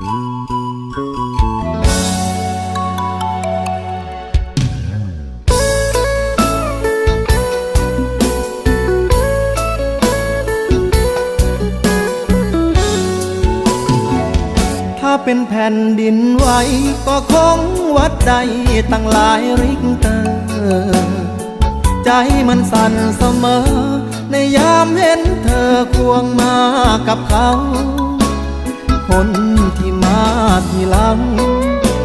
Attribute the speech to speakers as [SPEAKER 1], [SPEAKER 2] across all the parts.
[SPEAKER 1] ถ้าเป็นแผ่นดินไหวก็คงวัดใดตั้งหลายริกเตอร์ใจมันสั่นเสมอ ในยามเห็นเธอควงมากับเขา คน ที่มาทีหลัง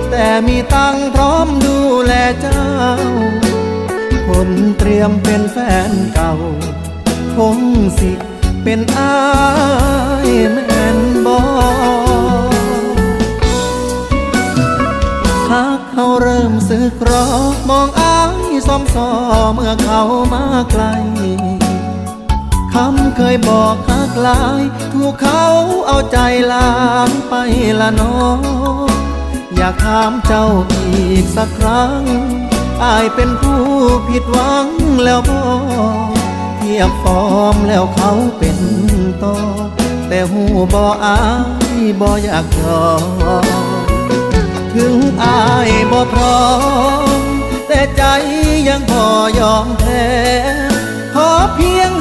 [SPEAKER 1] แต่มีตังพร้อมดูแลเจ้า คนเตรียมเป็นแฟนเก่า คงสิเป็นอายแม่นบอหากเขาเริ่มสึกรอมองอายซอมซอเมื่อเขามาไกลคำเคยบอก กลาย ถูกเขาเอาใจลางไปละน้องอยากถามเจ้าอีกสักครั้ง อายเป็นผู้ผิดหวังแล้วบอเทียบฟอร์มแล้วเขาเป็นต่อ แต่หูบออายบออยากยอมถึงอายบ่พร้อม แต่ใจยังพอยอมแพ้ขอเพียง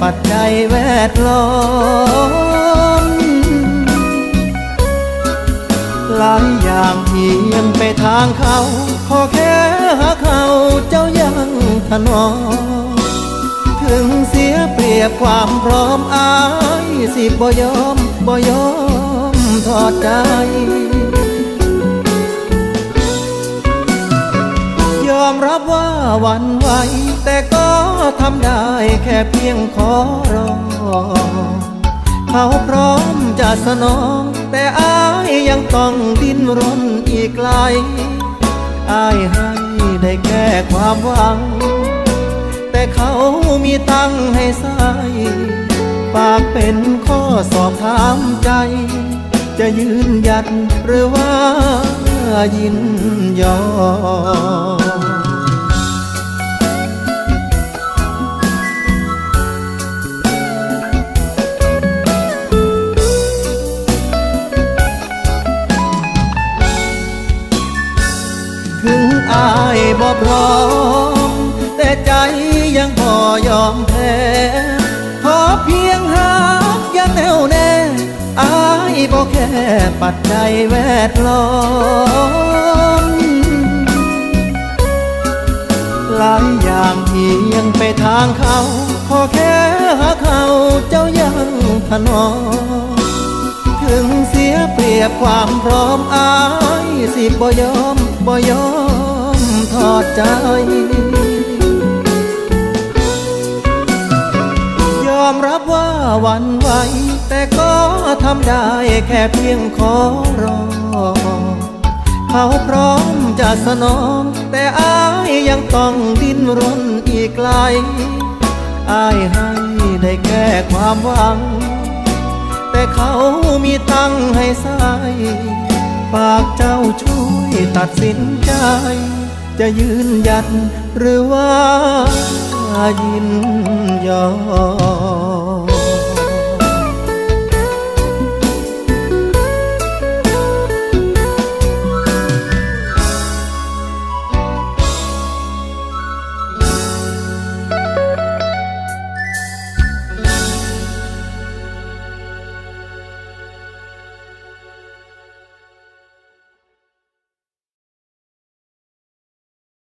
[SPEAKER 1] ปัจจัยแวดล้อมหลายอย่างเพียงไปทางเขา ขอแค่หาเขาเจ้ายังถนอมถึงเสียเปรียบความพร้อมอายสิบ่ยอมบ่ยอมทอดใจยอมรับว่าวันไหวแต่ก็ ทำได้แค่เพียงขอร้อง เขาพร้อมจะสนอง แต่อายยังต้องดิ้นรนอีกไกลอายให้ได้แค่ความหวัง แต่เขามีตั้งให้ใส่ฝากเป็นข้อสอบถามใจ จะยืนยัดหรือว่ายินยอม ม แต่ใจยังพอยอมแพ้ขอเพียงหากยังแน่วแน่อายบ่แค่ปัจจัยแวดล้อมหลายอย่างเพียงไปทางเขา ขอแค่หาเขาเจ้ายังถนอมถึงเสียเปรียบความพร้อมอายสิบ่ยอมบ่ยอม ทอดใจยอมรับว่าวันไหว แต่ก็ทำได้แค่เพียงขอรอ เขาพร้อมจะสนอง แต่อายยังต้องดิ้นรนอีกไกลอายให้ได้แค่ความหวัง แต่เขามีตั้งให้ใส่ฝากเจ้าช่วยตัดสินใจ จะยืนหยัดหรือว่ายินยอม